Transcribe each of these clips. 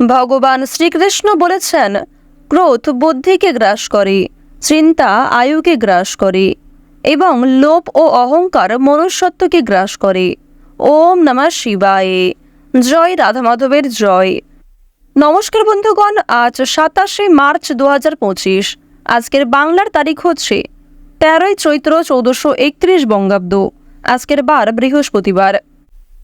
ভগবান শ্রীকৃষ্ণ বলেছেন, ক্রোধ বুদ্ধিকে গ্রাস করে, চিন্তা আয়ুকে গ্রাস করে, এবং লোভ ও অহংকার মনুষ্যত্বকে গ্রাস করে। ওম নমঃ শিবায়ে। জয় রাধা মাধবের জয়। নমস্কার বন্ধুগণ, আজ সাতাশে মার্চ দু পঁচিশ। আজকের বাংলার তারিখ হচ্ছে তেরোই চৈত্র চৌদ্দশো একত্রিশ বঙ্গাব্দ। আজকের বার বৃহস্পতিবার।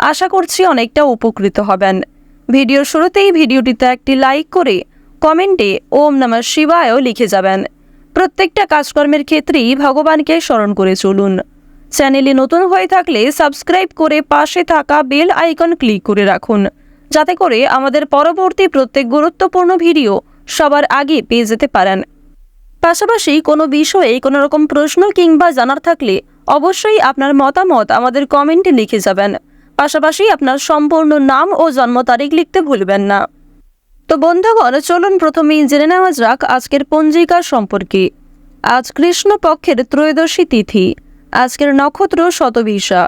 আশা করছি অনেকটা উপকৃত হবেন। ভিডিওর শুরুতেই ভিডিওটিতে একটি লাইক করে কমেন্টে ওম নমঃ শিবায়ও লিখে যাবেন। প্রত্যেকটা কাজকর্মের ক্ষেত্রেই ভগবানকে স্মরণ করে চলুন। চ্যানেলে নতুন হয়ে থাকলে সাবস্ক্রাইব করে পাশে থাকা বেল আইকন ক্লিক করে রাখুন। যাতে করে আমাদের পরবর্তী প্রত্যেক গুরুত্বপূর্ণ ভিডিও সবার আগে পেয়ে যেতে পারেন। পাশাপাশি কোনো বিষয়ে কোনো রকম প্রশ্ন কিংবা জানার থাকলে অবশ্যই আপনার মতামত আমাদের কমেন্টে লিখে যাবেন। পাশাপাশি আপনার সম্পূর্ণ নাম ও জন্ম তারিখ লিখতে ভুলবেন না। তো বন্ধুগণ, চলুন প্রথমেই জেনে নেওয়া যাক আজকের পঞ্জিকা সম্পর্কে। আজ কৃষ্ণ পক্ষের ত্রয়োদশী তিথি, আজকের নক্ষত্র শতবিশা,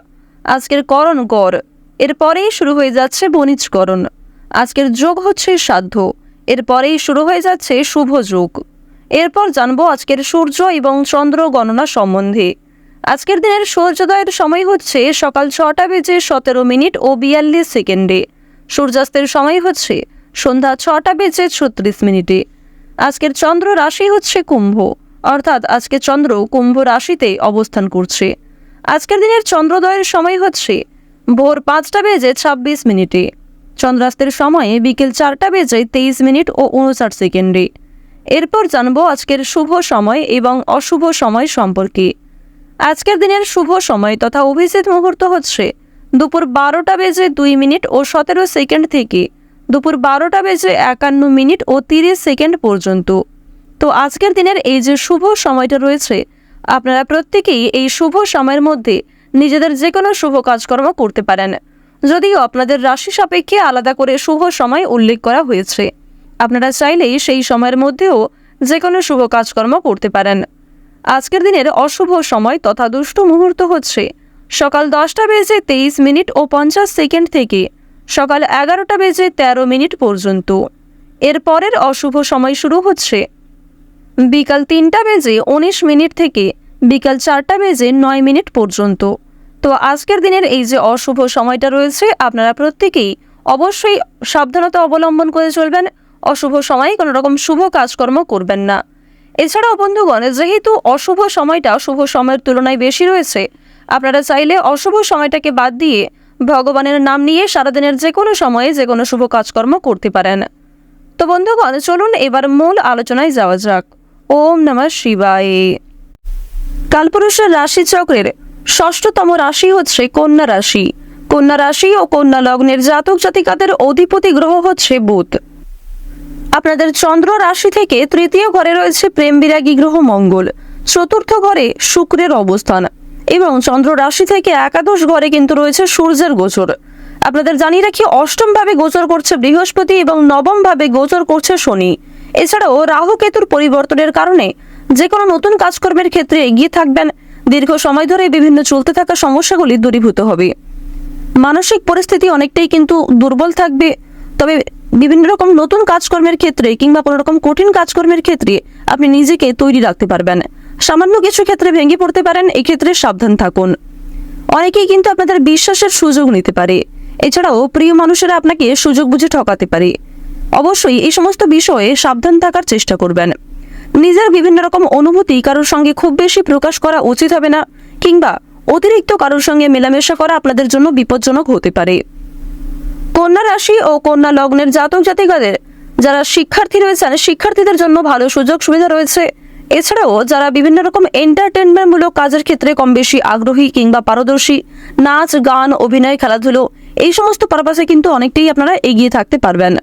আজকের করণ গড়, এরপরেই শুরু হয়ে যাচ্ছে বণিজকরণ। আজকের যোগ হচ্ছে সাধ্য, এরপরেই শুরু হয়ে যাচ্ছে শুভ যোগ। এরপর জানব আজকের সূর্য এবং চন্দ্র গণনা সম্বন্ধে। আজকের দিনের সূর্যোদয়ের সময় হচ্ছে সকাল ছটা বেজে সতেরো মিনিট ও বিয়াল্লিশ সেকেন্ডে। সূর্যাস্তের সময় হচ্ছে সন্ধ্যা ছটা বেজে ছত্রিশ মিনিটে। আজকের চন্দ্র রাশি হচ্ছে কুম্ভ, অর্থাৎ আজকে চন্দ্র কুম্ভ রাশিতে অবস্থান করছে। আজকের দিনের চন্দ্রোদয়ের সময় হচ্ছে ভোর পাঁচটা বেজে ছাব্বিশ মিনিটে। চন্দ্রাস্তের সময়ে বিকেল চারটা বেজে তেইশ মিনিট ও উনষাট সেকেন্ডে। এরপর জানব আজকের শুভ সময় এবং অশুভ সময় সম্পর্কে। আজকের দিনের শুভ সময় তথা অভিজিৎ মুহূর্ত হচ্ছে দুপুর বারোটা বেজে দুই মিনিট ও সতেরো সেকেন্ড থেকে দুপুর বারোটা বেজে একান্ন মিনিট ও তিরিশ সেকেন্ড পর্যন্ত। তো আজকের দিনের এই যে শুভ সময়টা রয়েছে, আপনারা প্রত্যেকেই এই শুভ সময়ের মধ্যে নিজেদের যে কোনো শুভ কাজকর্ম করতে পারেন। যদিও আপনাদের রাশি সাপেক্ষে আলাদা করে শুভ সময় উল্লেখ করা হয়েছে। আপনারা চাইলেই সেই সময়ের মধ্যেও যে কোনো শুভ কাজকর্ম করতে পারেন। আজকের দিনের অশুভ সময় তথা দুষ্ট মুহূর্ত হচ্ছে। সকাল দশটা বেজে তেইশ মিনিট ও পঞ্চাশ সেকেন্ড থেকে সকাল এগারোটা বেজে তেরো মিনিট পর্যন্ত। এর পরের অশুভ সময় শুরু হচ্ছে বিকাল তিনটা বেজে উনিশ মিনিট থেকে বিকাল চারটা বেজে নয় মিনিট পর্যন্ত। তো আজকের দিনের এই যে অশুভ সময়টা রয়েছে, আপনারা প্রত্যেকেই অবশ্যই সাবধানতা অবলম্বন করে চলবেন। অশুভ সময়ে কোনো রকম শুভ কাজকর্ম করবেন না। এছাড়াও বন্ধুগণ, যেহেতু অশুভ সময়টা শুভ সময়ের তুলনায় বেশি রয়েছে, আপনারা চাইলে অশুভ সময়টাকে বাদ দিয়ে ভগবানের নাম নিয়ে সারাদিনের যে কোনো সময়ে যে কোনো শুভ কাজকর্ম করতে পারেন। তো বন্ধুগণ, চলুন এবার মূল আলোচনায় যাওয়া যাক। ওম নমঃ শিবায়। কালপুরুষের রাশি চক্রের ষষ্ঠতম রাশি হচ্ছে কন্যা রাশি। কন্যা রাশি ও কন্যা লগ্নের জাতক জাতিকাদের অধিপতি গ্রহ হচ্ছে বুধ। আপনাদের চন্দ্র রাশি থেকে তৃতীয় ঘরে রয়েছে প্রেম বিরাগী গ্রহ মঙ্গল। চতুর্থ ঘরে শুক্রের অবস্থান এবং চন্দ্র রাশি থেকে একাদশ ঘরে কিন্তু রয়েছে সূর্যের গোচর। আপনাদের জানিয়ে রাখি অষ্টম ভাবে গোচর করছে বৃহস্পতি এবং নবম ভাবে গোচর করছে শনি। এছাড়াও রাহু কেতুর পরিবর্তনের কারণে যে কোনো নতুন কাজকর্মের ক্ষেত্রে এগিয়ে থাকবেন। দীর্ঘ সময় ধরে বিভিন্ন চলতে থাকা সমস্যাগুলি দূরীভূত হবে। মানসিক পরিস্থিতি অনেকটাই কিন্তু দুর্বল থাকবে। তবে বিভিন্ন রকম নতুন কাজকর্মের ক্ষেত্রে কিংবা কোনো রকম কঠিন কাজকর্মের ক্ষেত্রে আপনি নিজেকে তৈরি রাখতে পারবেন। সামান্য কিছু ক্ষেত্রে ভেঙে পড়তে পারেন, এক্ষেত্রে সাবধান থাকুন। অনেকেই কিন্তু আপনাদের বিশ্বাসের সুযোগ নিতে পারে। এছাড়াও প্রিয় মানুষেরা আপনাকে সুযোগ বুঝে ঠকাতে পারে। অবশ্যই এই সমস্ত বিষয়ে সাবধান থাকার চেষ্টা করবেন। নিজের বিভিন্ন রকম অনুভূতি কারোর সঙ্গে খুব বেশি প্রকাশ করা উচিত হবে না, কিংবা অতিরিক্ত কারোর সঙ্গে মেলামেশা করা আপনাদের জন্য বিপজ্জনক হতে পারে। কন্যা রাশি ও কন্যা লগ্নের জাতক জাতিকাদের যারা শিক্ষার্থী রয়েছেন, শিক্ষার্থীদের জন্য ভালো সুযোগ সুবিধা রয়েছে। এছাড়াও যারা বিভিন্ন রকম এন্টারটেনমেন্টমূলক কাজের ক্ষেত্রে কম বেশি আগ্রহী কিংবা পারদর্শী, নাচ, গান, অভিনয়, খেলাধুলো, এই সমস্ত পারপাসে কিন্তু অনেকটাই আপনারা এগিয়ে থাকতে পারবেন।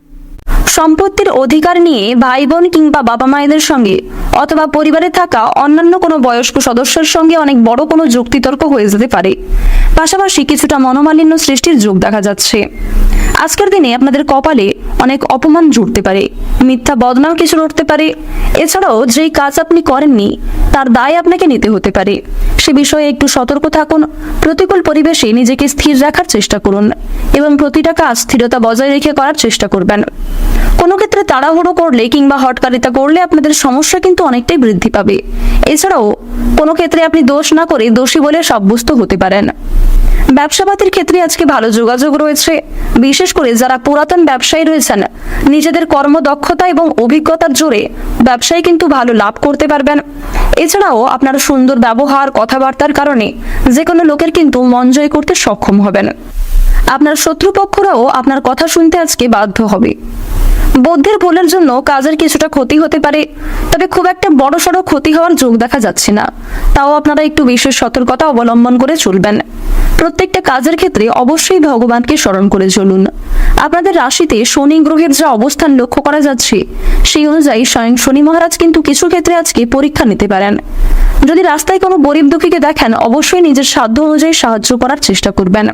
সম্পত্তির অধিকার নিয়ে ভাই বোন কিংবা বাবা মায়েদের সঙ্গে অথবা পরিবারে থাকা অন্যান্য কোনো বয়স্ক সদস্যের সঙ্গে অনেক বড় কোনো যুক্তিতর্ক হয়ে যেতে পারে। পাশাপাশি কিছুটা মনোমালিন্য সৃষ্টির যোগ দেখা যাচ্ছে। আজকের দিনে আপনাদের কপালে অনেক অপমান জুড়তে পারে, মিথ্যা বদনাম কিছু লড়তে পারে। এছাড়াও যেই কাজ আপনি করেননি, তার দায় আপনাকে নিতে হতে পারে। সে বিষয়ে একটু সতর্ক থাকুন, প্রতিকূল পরিবেশে নিজেকে স্থির রাখার চেষ্টা করুন এবং প্রতিটা কাজ স্থিরতা বজায় রেখে করার চেষ্টা করবেন। কোনো ক্ষেত্রে তাড়াহুড়ো করলে কিংবা হটকারিতা করলে আপনাদের সমস্যা কিন্তু অনেকটাই বৃদ্ধি পাবে। এছাড়াও কোনো ক্ষেত্রে আপনি দোষ না করে দোষী বলে সাব্যস্ত হতে পারেন। ব্যবসাপাতির ক্ষেত্রে আজকে ভালো যোগাযোগ রয়েছে। বিশেষ করে যারা পুরাতন ব্যবসায়ী রয়েছেন, নিজেদের কর্মদক্ষতা এবং অভিজ্ঞতার জোরে ব্যবসায় কিন্তু ভালো লাভ করতে পারবেন। এছাড়াও আপনার সুন্দর ব্যবহার, কথাবার্তার কারণে যে কোনো লোকের কিন্তু মন জয় করতে সক্ষম হবেন। আপনার শত্রুপক্ষরাও আপনার কথা শুনতে আজকে বাধ্য হবে। বুদ্ধির ভুলের জন্য কাজের কিছুটা ক্ষতি হতে পারে, তবে খুব একটা বড় সড়ো ক্ষতি হওয়ার যোগ দেখা যাচ্ছে না। তাও আপনারা একটু বিশেষ সতর্কতা অবলম্বন করে চলবেন। প্রত্যেকটা কাজের ক্ষেত্রে অবশ্যই ভগবানকে স্মরণ করে চলুন। আপনাদের রাশিতে শনি গ্রহের যা অবস্থান লক্ষ্য করা যাচ্ছে, সেই অনুযায়ী স্বয়ং শনি মহারাজ কিন্তু কিছু ক্ষেত্রে আজকে পরীক্ষা নিতে পারেন। যদি রাস্তায় কোনো গরিব দুঃখীকে দেখেন, অবশ্যই নিজের সাধ্য অনুযায়ী সাহায্য করার চেষ্টা করবেন।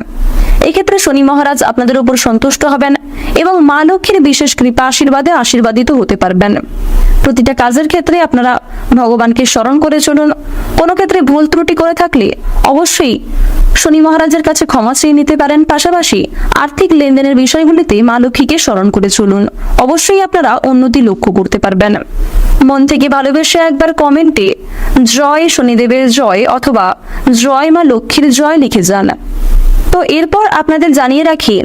এক্ষেত্রে শনি মহারাজ আপনাদের উপর সন্তুষ্ট হবেন এবং মা লক্ষ্মীর বিশেষ কৃপা আশীর্বাদে আশীর্বাদিত হতে পারবেন। প্রতিটা কাজের ক্ষেত্রে আপনারা ভগবানকে স্মরণ করে চলুন। কোনো ক্ষেত্রে ভুল ত্রুটি করে থাকলে অবশ্যই শনি মহারাজের কাছে ক্ষমা চেয়ে নিতে পারেন। পাশাপাশি আর্থিক লেনদেনের বিষয়গুলিতে মা লক্ষ্মীকে স্মরণ করে চলুন। অবশ্যই আপনারা উন্নতি লক্ষ্য করতে পারবেন। মন থেকে ভালোবেসে একবার কমেন্টে জয় শনিদেবের জয় অথবা জয় মা লক্ষ্মীর জয় লিখে যান। তো এরপর আপনাদের জানিয়ে রাখি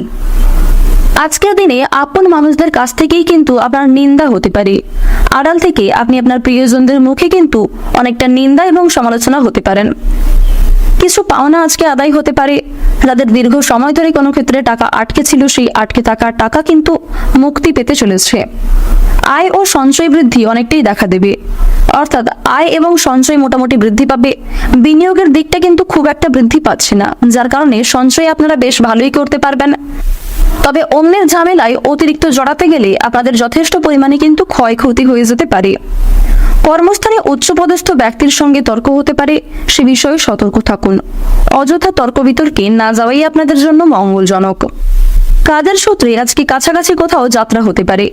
আজকের দিনে আপন মানুষদের কাছ থেকেই কিন্তু আপনার নিন্দা হতে পারে। আড়াল থেকে আপনি আপনার প্রিয়জনদের মুখে কিন্তু অনেকটা নিন্দা এবং সমালোচনা হতে পারেন। কিছু পাওনা আজকে আদায় হতে পারে। যাদের দীর্ঘ সময় ধরে কোনো ক্ষেত্রে টাকা আটকে ছিল, সেই আটকে থাকা টাকা কিন্তু মুক্তি পেতে চলেছে। আয় ও সঞ্চয় বৃদ্ধি অনেকটাই দেখা দেবে। অর্থাৎ আয় এবং সঞ্চয় মোটামুটি বৃদ্ধি পাবে। বিনিয়োগের দিকটা কিন্তু খুব একটা বৃদ্ধি পাচ্ছে না, যার কারণে সঞ্চয় আপনারা বেশ ভালোই করতে পারবেন। তবে অন্যের ঝামেলায় অতিরিক্ত জড়াতে গেলে আপনাদের যথেষ্ট পরিমাণে কিন্তু ক্ষয়ক্ষতি হয়ে যেতে পারে। কর্মস্থানে উচ্চপদস্থ ব্যক্তির সঙ্গে তর্ক হতে পারে, সে বিষয়ে সতর্ক থাকুন। অযথা তর্ক বিতর্কে না যাওয়াই আপনাদের জন্য মঙ্গলজনক। কাজের সূত্রে আজকে কাছাকাছি কোথাও যাত্রা হতে পারে।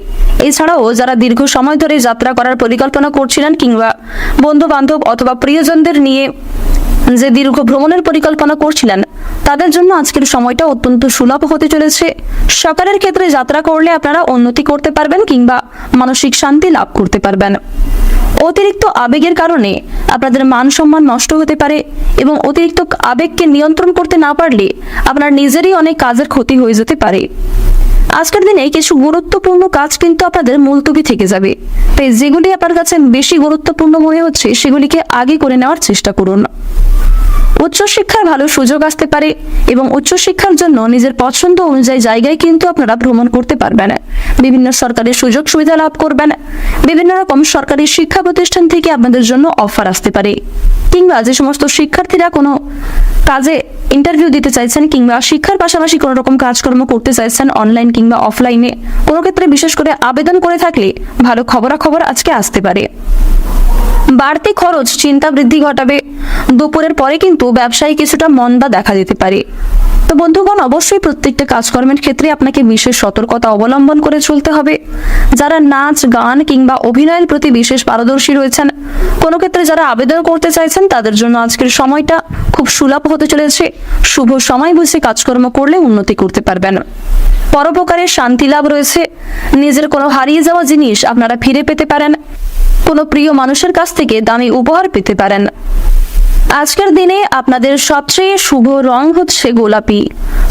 এছাড়াও যারা দীর্ঘ সময় ধরে যাত্রা করার পরিকল্পনা করছিলেন কিংবা বন্ধু বান্ধব অথবা প্রিয়জনদের নিয়ে যে দীর্ঘ ভ্রমণের পরিকল্পনা করছিলেন, তাদের জন্য আজকের সময়টা অত্যন্ত সুলভ হতে চলেছে। সকালের ক্ষেত্রে যাত্রা করলে আপনারা উন্নতি করতে পারবেন কিংবা মানসিক শান্তি লাভ করতে পারবেন। অতিরিক্ত আবেগের কারণে আপনাদের মান সম্মান নষ্ট হতে পারে এবং অতিরিক্ত আবেগকে নিয়ন্ত্রণ করতে না পারলে আপনার নিজেরই অনেক কাজের ক্ষতি হয়ে যেতে পারে। আজকের দিনে কিছু গুরুত্বপূর্ণ কাজ কিন্তু আপনাদের মুলতবি থেকে যাবে। তাই যেগুলি আপনার কাছে বেশি গুরুত্বপূর্ণ মনে হচ্ছে, সেগুলিকে আগে করে নেওয়ার চেষ্টা করুন। উচ্চশিক্ষার ভালো সুযোগ আসতে পারে এবং উচ্চশিক্ষার জন্য নিজের পছন্দ অনুযায়ী জায়গায় কিন্তু আপনারা ভ্রমণ করতে পারবেন। বিভিন্ন সরকারি সুযোগ সুবিধা লাভ করবেন। বিভিন্ন রকম সরকারি শিক্ষা প্রতিষ্ঠান থেকে আপনাদের জন্য অফার আসতে পারে। কিংবা যে সমস্ত শিক্ষার্থীরা কোনো কাজে ইন্টারভিউ দিতে চাইছেন কিংবা শিক্ষার পাশাপাশি কোনো রকম কাজকর্ম করতে চাইছেন অনলাইন কিংবা অফলাইনে কোনো ক্ষেত্রে বিশেষ করে আবেদন করে থাকলে ভালো খবরাখবর আজকে আসতে পারে। বাড়তি খরচ, চিন্তা বৃদ্ধি ঘটাবে। দুপুরের পরে কিন্তু ব্যবসায়ী কিছুটা মন্দা দেখা দিতে পারে। তো বন্ধুগণ, অবশ্যই প্রত্যেকটা কাজকর্মের ক্ষেত্রে আপনাকে বিশেষ সতর্কতা অবলম্বন করে চলতে হবে। যারা নাচ, গান কিংবা অভিনয়ের প্রতি বিশেষ পারদর্শী রয়েছেন, কোনো ক্ষেত্রে যারা আবেদন করতে চাইছেন, তাদের জন্য আজকের সময়টা খুব সুলভ হতে চলেছে। শুভ সময় বুঝে কাজকর্ম করলে উন্নতি করতে পারবেন। পরোপকারের শান্তি লাভ রয়েছে। নিজের কোনো হারিয়ে যাওয়া জিনিস আপনারা ফিরে পেতে পারেন। কোনো প্রিয় মানুষের কাছ থেকে দামি উপহার পেতে পারেন। আজকের দিনে আপনাদের সবচেয়ে শুভ রং হচ্ছে গোলাপি,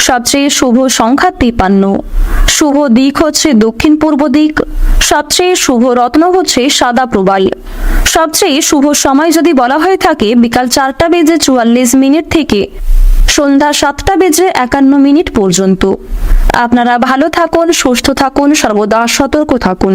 সবচেয়ে শুভ সংখ্যা তিপান্ন, শুভ দিক হচ্ছে দক্ষিণ পূর্ব দিক, সবচেয়ে শুভ রত্ন হচ্ছে সাদা প্রবাল। সবচেয়ে শুভ সময় যদি বলা হয়ে থাকে, বিকাল চারটা বেজে চুয়াল্লিশ মিনিট থেকে সন্ধ্যা সাতটা বেজে একান্ন মিনিট পর্যন্ত। আপনারা ভালো থাকুন, সুস্থ থাকুন, সর্বদা সতর্ক থাকুন।